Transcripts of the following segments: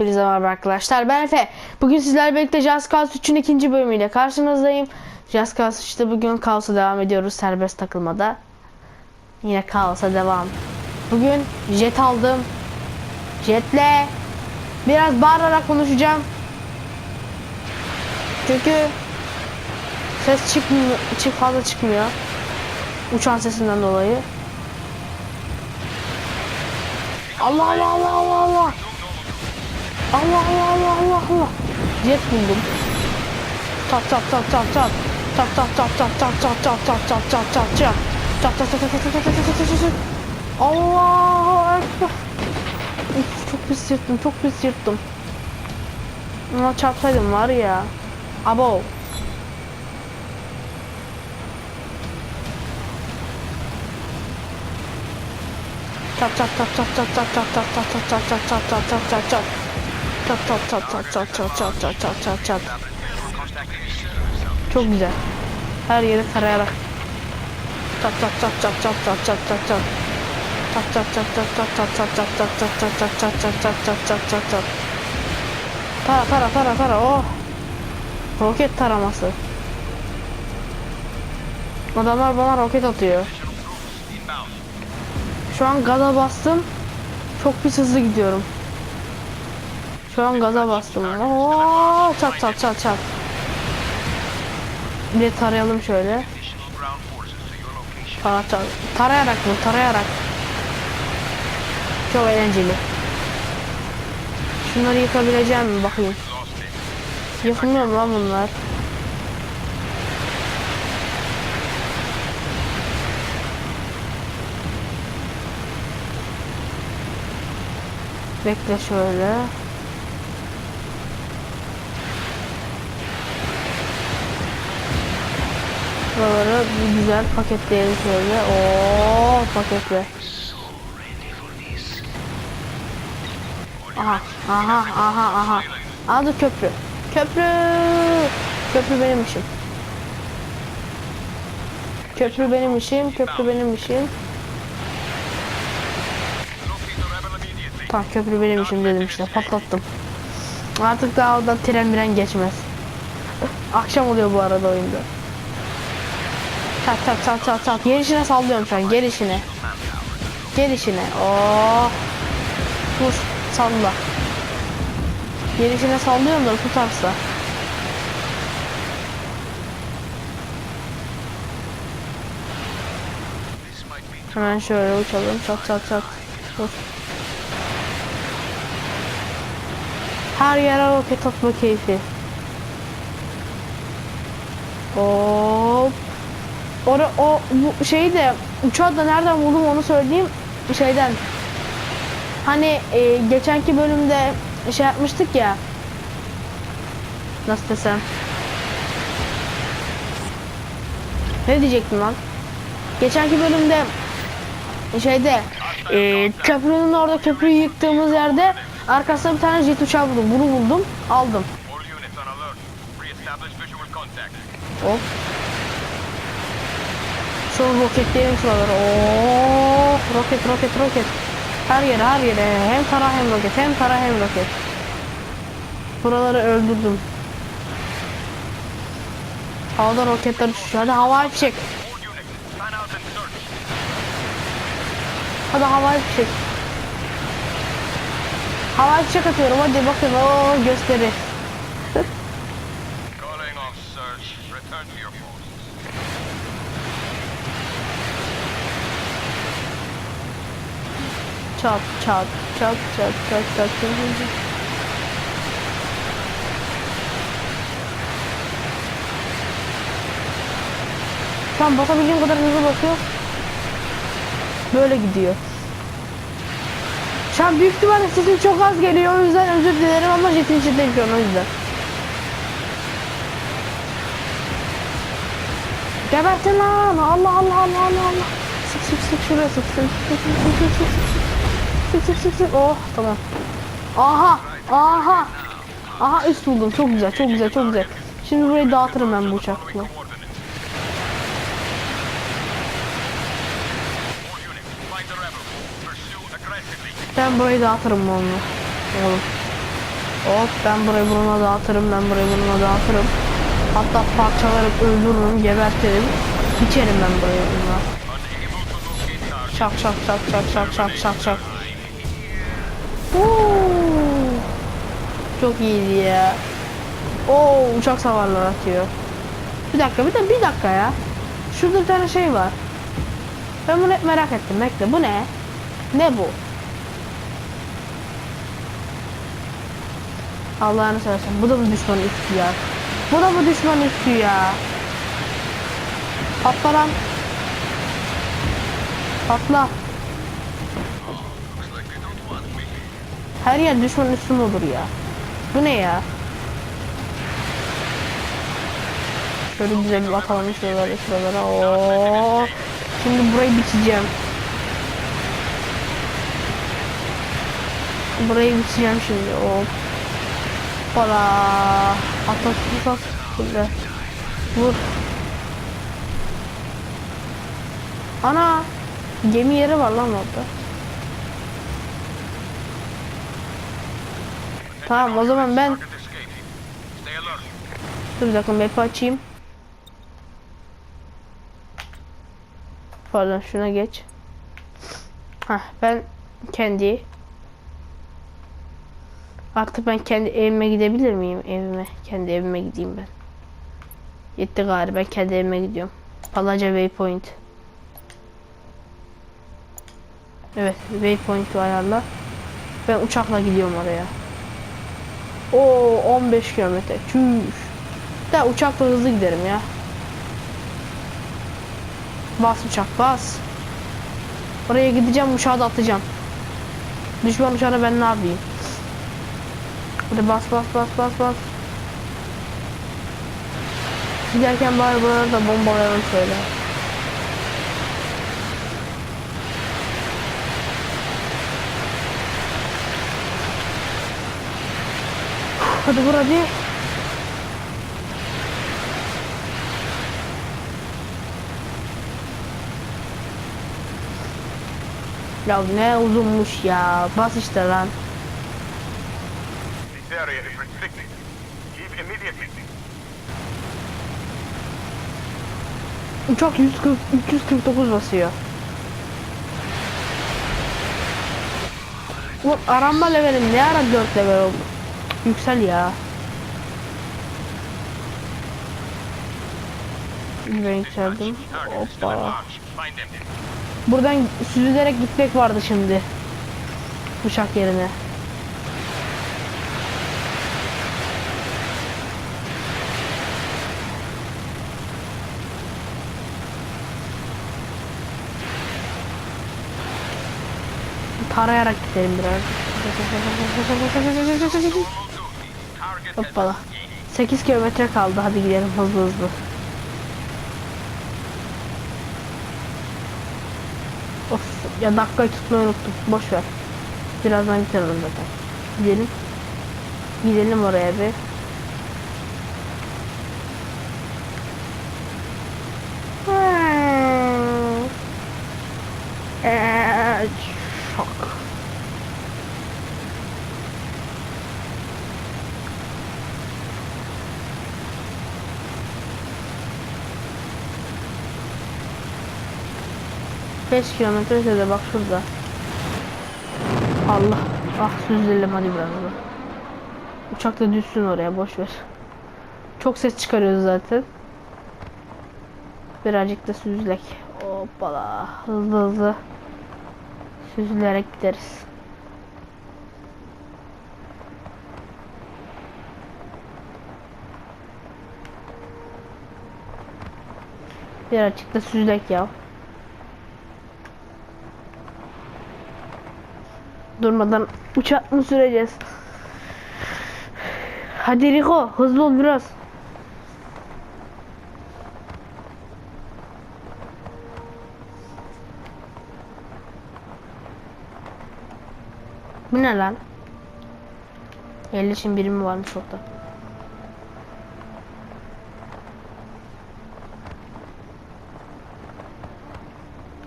Hepinize merhaba arkadaşlar. Ben Efe. Bugün sizlerle birlikte Just Cause 3'ün ikinci bölümüyle karşınızdayım. Just Cause 3'te bugün kaosa devam ediyoruz serbest takılmada. Yine kaosa devam. Bugün jet aldım. Jetle biraz bağırarak konuşacağım. Çünkü ses çıkmıyor, çık fazla çıkmıyor. Uçan sesinden dolayı. Allah Allah Allah Allah Allah. Allah Allah Allah Allah Allah. Jet buldum. Çat çat çat çat çat. Çat çat çat çat çat çat çat çat çat çat çat çat. Çat çat çat çat çat çat çat çat çat çat. Allahu Ekber. Uf, çok pis yırttım çok pis yırttım. Ama çarpsaydım var ya. Abo. Çat çat çat çat çat çat çat çat çat çat çat çat çat çat çat çat. Çat çat çat çat çat çat çat çat çat çat çat. Çok güzel. Her yeri tarayarak. Çat çat çat çat çat çat çat çat çat. Çat çat çat çat çat çat çat çat çat çat çat çat çat çat çat çat çat çat çat. Tara tara tara tara oh. Roket taraması. Adamlar bana roket atıyor. Şu an gaza bastım. Çok pis hızlı gidiyorum. Şu an gaza bastım. Oo, çat çat çat çat. Bir tarayalım şöyle. Tara, tarayarak mı? Tarayarak. Çok eğlenceli. Şunları yıkabileceğim mi? Bakayım. Yıkılmıyor mu lan bunlar? Bekle şöyle. Buraları bir güzel paketleyelim şöyle. Oo paketle. Aha, aha, aha, aha. Adı köprü. Köprü. Köprü benim işim. Köprü benim işim, köprü benim işim. Tamam köprü benim işim dedim işte patlattım. Artık daha oradan tren miren geçmez. Akşam oluyor bu arada oyunda. Çat çat çat çat çat. Gelişine sallıyorum şu an gelişine. Gelişine. Oo. Dur salla. Gelişine sallıyorum da tutarsa. Hemen şöyle uçalım. Çat çat çat. Dur. Her yere roket atma keyfi. Hop. Ora, o bu şeyi de uçağı da nereden buldum onu söyleyeyim. Şeyden. Hani e, geçenki bölümde şey yapmıştık ya. Nasıl desem. Ne diyecektim lan? Geçenki bölümde şeyde e, köprünün orada köprüyü yıktığımız yerde arkasında bir tane jet uçağı buldum. Bunu buldum. Aldım. Hop. Şu roketleyelim şuraları. Oo, roket roket roket. Her yere her yere. Hem tara hem roket. Hem tara hem roket. Buraları öldürdüm. Havada roketler uçuşuyor. Hadi and search. Hadi havai fişek. Havai fişek atıyorum. Hadi bakın. Oo gösteri. Çat çat çat çat çat çat. Şu an basabildiğim kadar hızlı basıyor. Böyle gidiyor. Şu an büyük ihtimalle sesim çok az geliyor o yüzden özür dilerim ama jetin içindeyim şu an o yüzden. Gebertin lan Allah Allah Allah Allah Allah. Sık sık sık şuraya sık sık sık sık sık sık sık sık sık sık sık oh tamam. Aha aha aha üst buldum çok güzel çok güzel çok güzel. Şimdi burayı dağıtırım ben bu uçakla. Ben burayı dağıtırım onunla. Oğlum. Hop ben burayı buna dağıtırım ben burayı buna dağıtırım. Hatta parçalarım öldürürüm gebertirim. İçerim ben burayı. Şak şak şak şak şak şak şak şak. Oo. Çok iyiydi ya. Oo uçak savarlar atıyor. Bir dakika bir de bir dakika ya. Şurada bir tane şey var. Ben bunu hep merak ettim. Bekle bu ne? Ne bu? Allah'ını seversen. Bu da mı düşman üstü ya? Bu da mı düşman üstü ya? Patla lan. Patla. Her yer düşman üstü mü olur ya? Bu ne ya? Şöyle güzel bir atalım şuralara şuralara. Oo. Şimdi burayı biçeceğim. Burayı biçeceğim şimdi. Hop. Para. Atak atak. Şöyle. Vur. Ana. Gemi yeri var lan orada. Tamam o zaman ben. Dur bir dakika map'i açayım. Pardon şuna geç. Hah ben kendi Artık ben kendi evime gidebilir miyim? Evime. Kendi evime gideyim ben. Yetti galiba. Ben kendi evime gidiyorum. Palaca Waypoint. Evet. Waypoint'i ayarla. Ben uçakla gidiyorum oraya. Oo 15 kilometre. Çüş. De uçakla hızlı giderim ya. Bas uçak bas. Oraya gideceğim uçağı da atacağım. Düşman uçağına ben ne yapayım? Hadi bas bas bas bas bas. Giderken bari buraları da bombalayalım Hadi vur hadi. Ya ne uzunmuş ya. Bas işte lan. Uçak 140, 349 basıyor. Ulan aranma levelim ne ara 4 level oldu? Yüksel ya. Ben yükseldim. Hoppa. Buradan süzülerek gitmek vardı şimdi. Uçak yerine. Tarayarak gidelim biraz. Hoppala. escaped. 8 kilometre kaldı. Hadi gidelim hızlı hızlı. Of ya dakikayı tutmayı unuttum. Boş ver. Birazdan biterim zaten. Gidelim. Gidelim oraya bir. 5 kilometre ötede bak şurada. Allah. Ah süzülelim hadi biraz da. Uçak da düşsün oraya boş ver. Çok ses çıkarıyoruz zaten. Birazcık da süzlek. Hoppala. Hızlı hızlı. Süzülerek gideriz. Birazcık da süzlek ya. Durmadan uçak mı süreceğiz? Hadi Riko hızlı ol biraz. Bu ne lan? Yerleşim birimi varmış orada.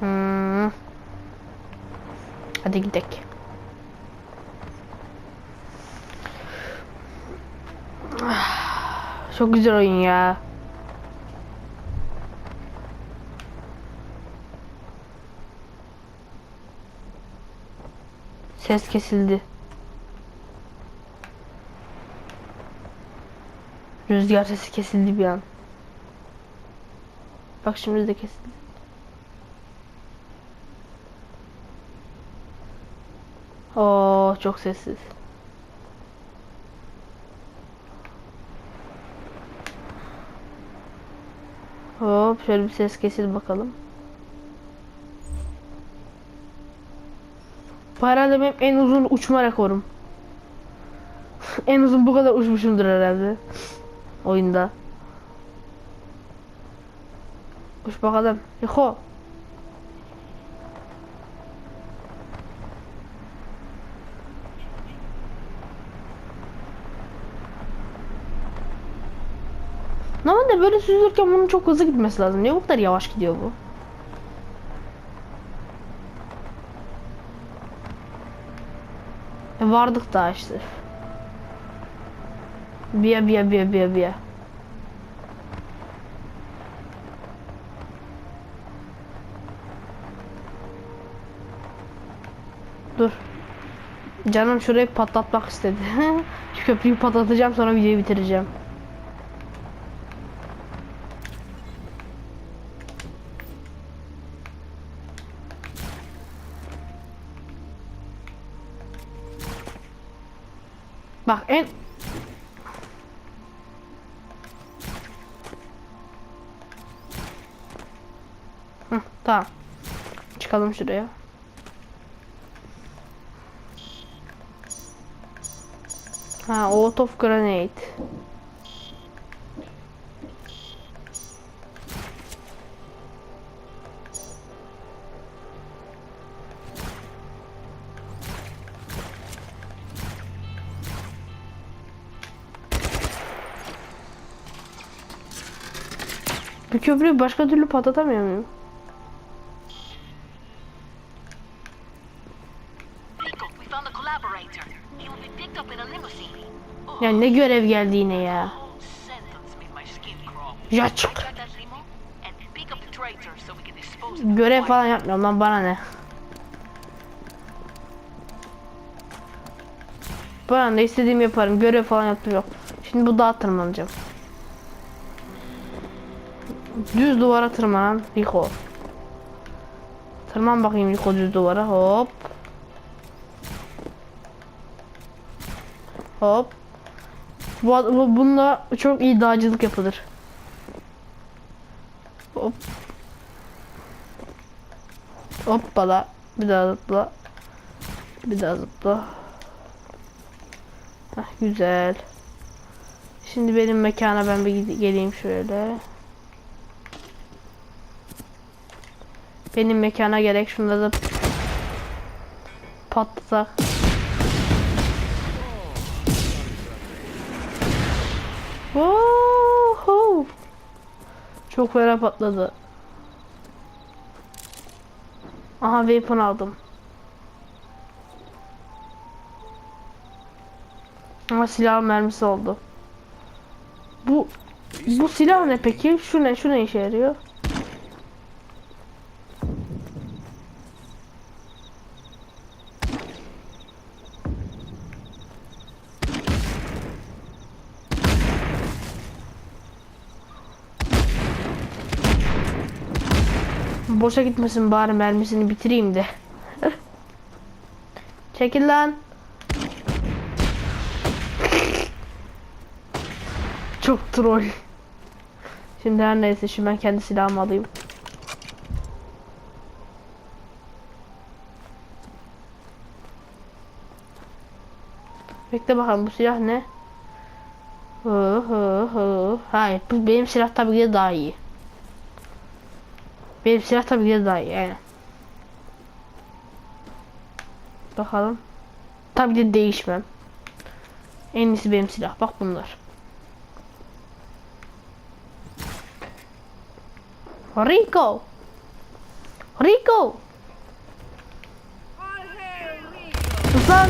Hmm. Hadi gidelim. Çok güzel oyun ya. Ses kesildi. Rüzgar sesi kesildi bir an. Bak şimdi de kesildi. Oo çok sessiz. Hop şöyle bir ses kesil bakalım. Bu herhalde benim en uzun uçma rekorum. en uzun bu kadar uçmuşumdur herhalde. Oyunda. Uç bakalım. Yiko. Böyle süzülürken bunun çok hızlı gitmesi lazım. Niye bu kadar yavaş gidiyor bu? E vardık daha işte. Biya biya biya biya biya. Dur. Canım şurayı patlatmak istedi. Şu köprüyü patlatacağım sonra videoyu bitireceğim. Bak en Hı, tamam. Çıkalım şuraya. Ha, out of grenade. Bu köprüyü başka türlü patlatamıyor muyum? Rico, we found a collaborator. He will be picked up in a limousine. Yani ne görev geldi yine ya. Ya çık. Görev falan yapmıyorum lan bana ne. Bana ne istediğimi yaparım. Görev falan yaptım yok. Şimdi bu dağa tırmanacağım. Düz duvara tırmanan Rico. Tırman bakayım Rico düz duvara. Hop. Hop. Bu, bu bununla çok iyi dağcılık yapılır. Hop. Hoppala. Bir daha zıpla. Bir daha zıpla. Heh, güzel. Şimdi benim mekana ben bir geleyim şöyle. Benim mekana gerek şunları da patlatak. Woohoo! Çok fena patladı. Aha weapon aldım. Ama silah mermisi oldu. Bu bu silah ne peki? Şu ne? Şu ne işe yarıyor? Boşa gitmesin bari mermisini bitireyim de. Çekil lan. Çok troll. Şimdi her neyse şimdi ben kendi silahımı alayım. Bekle bakalım bu silah ne? Hı hı hı. Hayır bu benim silah tabii ki de daha iyi. Benim silah tabii ki daha iyi yani. Bakalım. Tabii de değişmem. En iyisi benim silah. Bak bunlar. Rico. Rico. Sus lan.